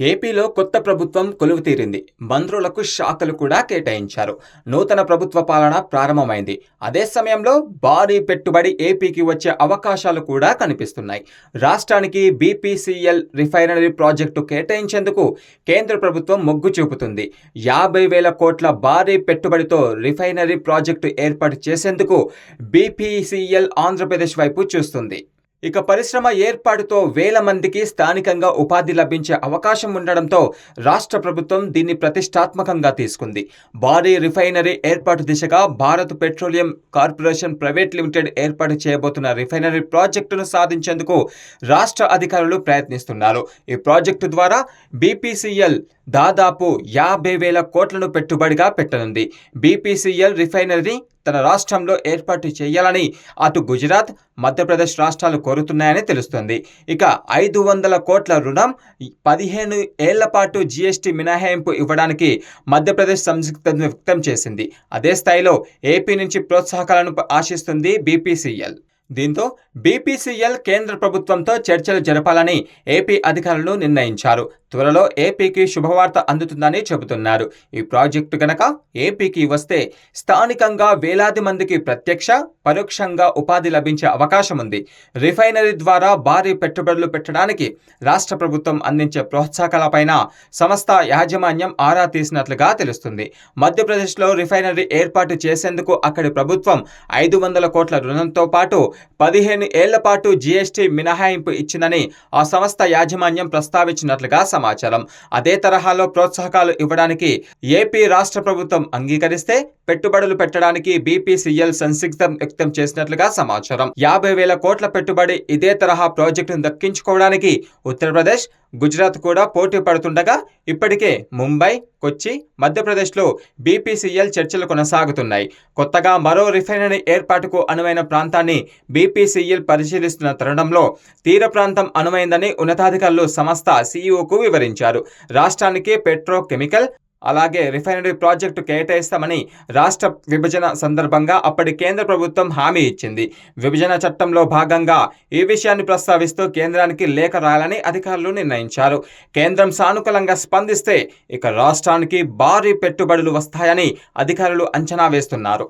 ఏపీలో కొత్త ప్రభుత్వం కొలువు తీరింది మంత్రులకు శాఖలు కూడా కేటాయించారు. నూతన ప్రభుత్వ పాలన ప్రారంభమైంది. అదే సమయంలో భారీ పెట్టుబడి ఏపీకి వచ్చే అవకాశాలు కూడా కనిపిస్తున్నాయి. రాష్ట్రానికి బీపీసీఎల్ రిఫైనరీ ప్రాజెక్టు కేటాయించేందుకు కేంద్ర ప్రభుత్వం మొగ్గు చూపుతుంది. యాభై వేల కోట్ల భారీ పెట్టుబడితో రిఫైనరీ ప్రాజెక్టు ఏర్పాటు చేసేందుకు బీపీసీఎల్ ఆంధ్రప్రదేశ్ వైపు చూస్తుంది. ఇక పరిశ్రమ ఏర్పాటుతో వేల మందికి స్థానికంగా ఉపాధి లభించే అవకాశం ఉండడంతో రాష్ట్ర ప్రభుత్వం దీన్ని ప్రతిష్టాత్మకంగా తీసుకుంది. భారీ రిఫైనరీ ఏర్పాటు దిశగా Bharat petroleum corporation private limited ఏర్పాటు చేయబోతున్న రిఫైనరీ ప్రాజెక్టును సాధించేందుకు రాష్ట్ర అధికారులు ప్రయత్నిస్తున్నారు. ఈ ప్రాజెక్టు ద్వారా బీపీసీఎల్ దాదాపు యాభై వేల కోట్లను పెట్టుబడిగా పెట్టనుంది. బీపీసీఎల్ రిఫైనరీ తన రాష్ట్రంలో ఏర్పాటు చేయాలని అటు గుజరాత్ మధ్యప్రదేశ్ రాష్ట్రాలు కోరుతున్నాయని తెలుస్తుంది. ఇక ఐదు వందల కోట్ల రుణం పదిహేను ఏళ్ళ పాటు జీఎస్టీ మినహాయింపు ఇవ్వడానికి మధ్యప్రదేశ్ సంసిద్ధతను వ్యక్తం చేసింది. అదే స్థాయిలో ఏపీ నుంచి ప్రోత్సాహకాలను ఆశిస్తుంది బీపీసీఎల్. దీంతో బీపీసీఎల్ కేంద్ర ప్రభుత్వంతో చర్చలు జరపాలని ఏపీ అధికారులు నిర్ణయించారు. త్వరలో ఏపీకి శుభవార్త అందుతుందని చెబుతున్నారు. ఈ ప్రాజెక్టు గనక ఏపీకి వస్తే స్థానికంగా వేలాది మందికి ప్రత్యక్ష పరోక్షంగా ఉపాధి లభించే అవకాశం ఉంది. రిఫైనరీ ద్వారా భారీ పెట్టుబడులు పెట్టడానికి రాష్ట్ర ప్రభుత్వం అందించే ప్రోత్సాహకాలపైన సంస్థ యాజమాన్యం ఆరా తీసినట్లుగా తెలుస్తుంది. మధ్యప్రదేశ్లో రిఫైనరీ ఏర్పాటు చేసేందుకు అక్కడి ప్రభుత్వం ఐదు వందల కోట్ల రుణంతో పాటు పదిహేను ఏళ్ళ పాటు జీఎస్టీ మినహాయింపు ఇచ్చిందని ఆ సంస్థ యాజమాన్యం ప్రస్తావించినట్లుగా సమాచారం. అదే తరహాలో ప్రోత్సాహకాలు ఇవ్వడానికి ఏపీ రాష్ట్ర ప్రభుత్వం అంగీకరిస్తే పెట్టుబడులు పెట్టడానికి బీపీసీఎల్ సంసిగ్ధం వ్యక్తం చేసినట్లుగా సమాచారం. యాభై వేల కోట్ల పెట్టుబడి ఇదే తరహా ప్రాజెక్టును దక్కించుకోవడానికి ఉత్తరప్రదేశ్ గుజరాత్ కూడా పోటీ పడుతుండగా ఇప్పటికే ముంబై కొచ్చి మధ్యప్రదేశ్లో బీపీసీఎల్ చర్చలు కొనసాగుతున్నాయి. కొత్తగా మరో రిఫైనరీ ఏర్పాటుకు అనువైన ప్రాంతాన్ని బీపీసీఎల్ పరిశీలిస్తున్న తరుణంలో తీర ప్రాంతం అనువైందని ఉన్నతాధికారులు సంస్థ సీఈఓకు వివరించారు. రాష్ట్రానికి పెట్రోకెమికల్ అలాగే రిఫైనరీ ప్రాజెక్టు కేటాయిస్తామని రాష్ట్ర విభజన సందర్భంగా అప్పటి కేంద్ర ప్రభుత్వం హామీ ఇచ్చింది. విభజన చట్టంలో భాగంగా ఈ విషయాన్ని ప్రస్తావిస్తూ కేంద్రానికి లేఖ రాయాలని అధికారులు నిర్ణయించారు. కేంద్రం సానుకూలంగా స్పందిస్తే ఇక రాష్ట్రానికి భారీ పెట్టుబడులు వస్తాయని అధికారులు అంచనా వేస్తున్నారు.